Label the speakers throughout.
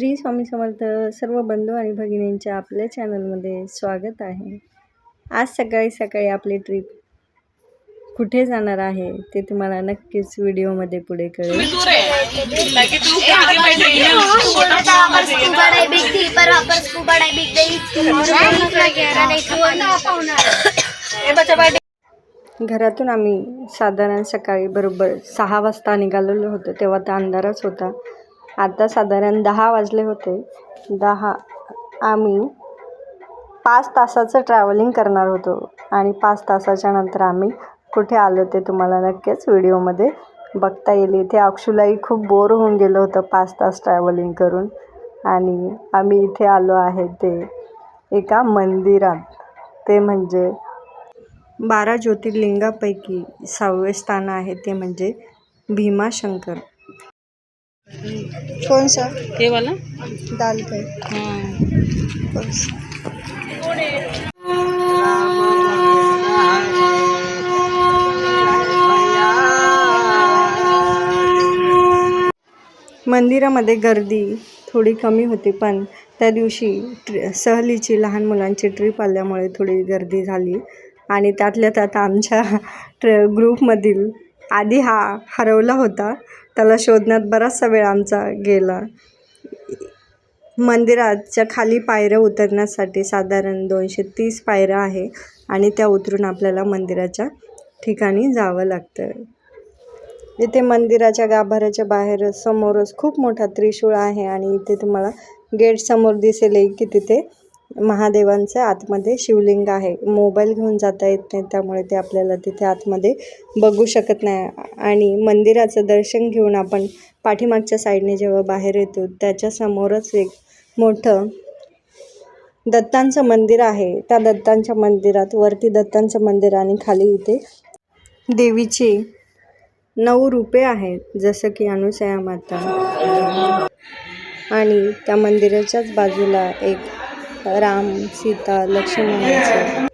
Speaker 1: श्री स्वामी समर्थ सर्व बंधू आणि भगिनींच्या आपल्या चॅनलमध्ये स्वागत आहे. आज सकाळी सकाळी आपली ट्रिप कुठे जाणार आहे ते तुम्हाला नक्कीच व्हिडिओमध्ये पुढे कळेल. घरातून आम्ही साधारण सकाळी बरोबर सहा वाजता निघालेलो होतो तेव्हा तर अंधारच होता. आता साधारण दहा वाजले होते. दहा आम्ही पाच तासाचं ट्रॅव्हलिंग करणार होतो. आणि पाच तासाच्या नंतर आम्ही कुठे आलो ते तुम्हाला नक्कीच व्हिडिओमध्ये बघता येईल. इथे अक्षुलाही खूप बोर होऊन गेलं होतं पाच तास ट्रॅव्हलिंग करून. आणि आम्ही इथे आलो आहे ते एका मंदिरात. ते म्हणजे बारा ज्योतिर्लिंगापैकी सहावे स्थान आहे. ते म्हणजे भीमाशंकर. कौन सा
Speaker 2: हे वाला?
Speaker 1: दाल पे
Speaker 2: हाँ
Speaker 1: कौन सा मंदिरामध्ये गर्दी थोडी कमी होती पण त्या दिवशी ट्रि सहलीची लहान मुलांची ट्रिप आल्यामुळे थोडी गर्दी झाली. आणि त्यातल्या त्यात आमच्या ट्र ग्रुपमधील आधी हा हरवला होता. त्याला शोधण्यात बराचसा वेळ आमचा गेला. मंदिराच्या खाली पायऱ्या उतरण्यासाठी साधारण दोनशे तीस पायऱ्या आहे आणि त्या उतरून आपल्याला मंदिराच्या ठिकाणी जावं लागतं. इथे मंदिराच्या गाभाऱ्याच्या बाहेर समोरच खूप मोठा त्रिशूळ आहे आणि इथे तुम्हाला गेट समोर दिसेल की तिथे महादेवांचं आतमध्ये शिवलिंग आहे. मोबाईल घेऊन जाता येत नाही त्यामुळे ते आपल्याला तिथे आतमध्ये बघू शकत नाही. आणि मंदिराचं दर्शन घेऊन आपण पाठीमागच्या साईडने जेव्हा बाहेर येतो त्याच्यासमोरच एक मोठं दत्तांचं मंदिर आहे. त्या दत्तांच्या मंदिरात वरती दत्तांचं मंदिर आणि खाली इथे देवीची नऊ रूपे आहेत जसं की अनुसया माता. आणि त्या मंदिराच्याच बाजूला एक राम सीता लक्ष्मणाचं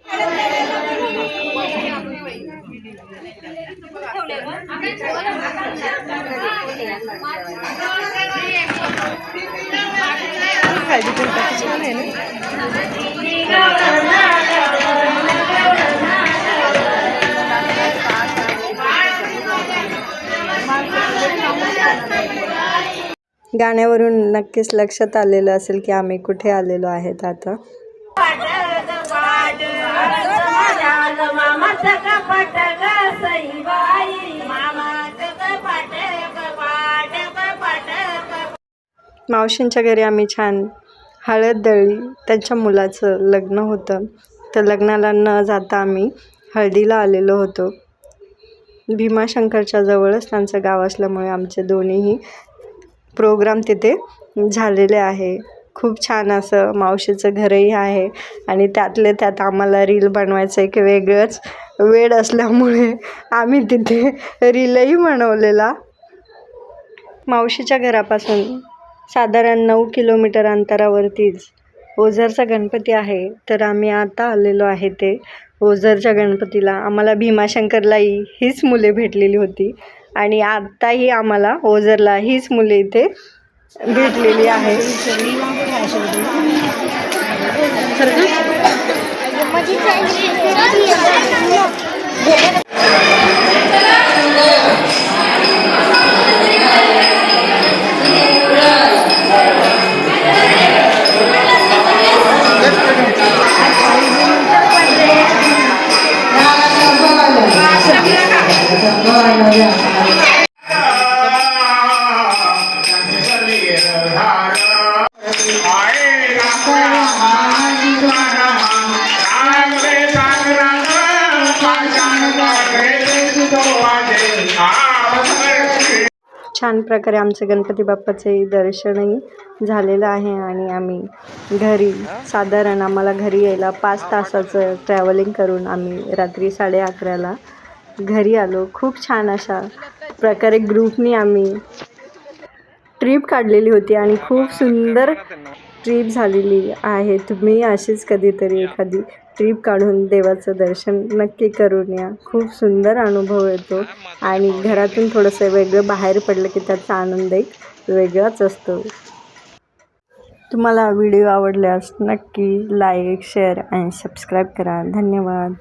Speaker 1: गाण्यावरून नक्कीच लक्षात आलेलं असेल की आम्ही कुठे आलेलो आहेत आता. मावशींच्या घरी आम्ही छान हळद दळली. त्यांच्या मुलाचं लग्न होतं. तर लग्नाला न जाता आम्ही हळदीला आलेलो होतो. भीमाशंकरच्या जवळच त्यांचं गाव असल्यामुळे आमचे दोन्हीही प्रोग्राम तिथे झालेले आहे. खूप छान असं मावशीचं घरही आहे आणि त्यातले त्यात आम्हाला रील बनवायचं एक वेगळंच वेळ असल्यामुळे आम्ही तिथे रीलही बनवलेला. मावशीच्या घरापासून साधारण नऊ किलोमीटर अंतरावरतीच ओझरचा गणपती आहे. तर आम्ही आता आलेलो आहे ते ओझरच्या गणपतीला. आम्हाला भीमाशंकरलाही हीच मुले भेटलेली होती. आणि आत्ताही आम्हाला ओझरला हीच मुले इथे भेटलेली आहे छान प्रकारे आमचं गणपती बाप्पाचंही दर्शनही झालेलं आहे आणि आम्ही घरी साधारण आम्हाला घरी यायला पाच तासाचं ट्रॅव्हलिंग करून आम्ही रात्री साडे अकराला घरी आलो. खूप छान अशा प्रकारे ग्रुपनी आम्ही ट्रीप काढलेली होती आणि खूप सुंदर ट्रीप झालेली आहे. तुम्ही अशीच कधीतरी एखादी ट्रीप काढून देवाचं दर्शन नक्की करून या. खूप सुंदर अनुभव येतो. आणि घरातून थोडंसं वेगळं बाहेर पडलं की त्याचा आनंद एक वेगळाच असतो. तुम्हाला व्हिडिओ आवडल्यास नक्की लाईक शेअर आणि सबस्क्राईब करा. धन्यवाद.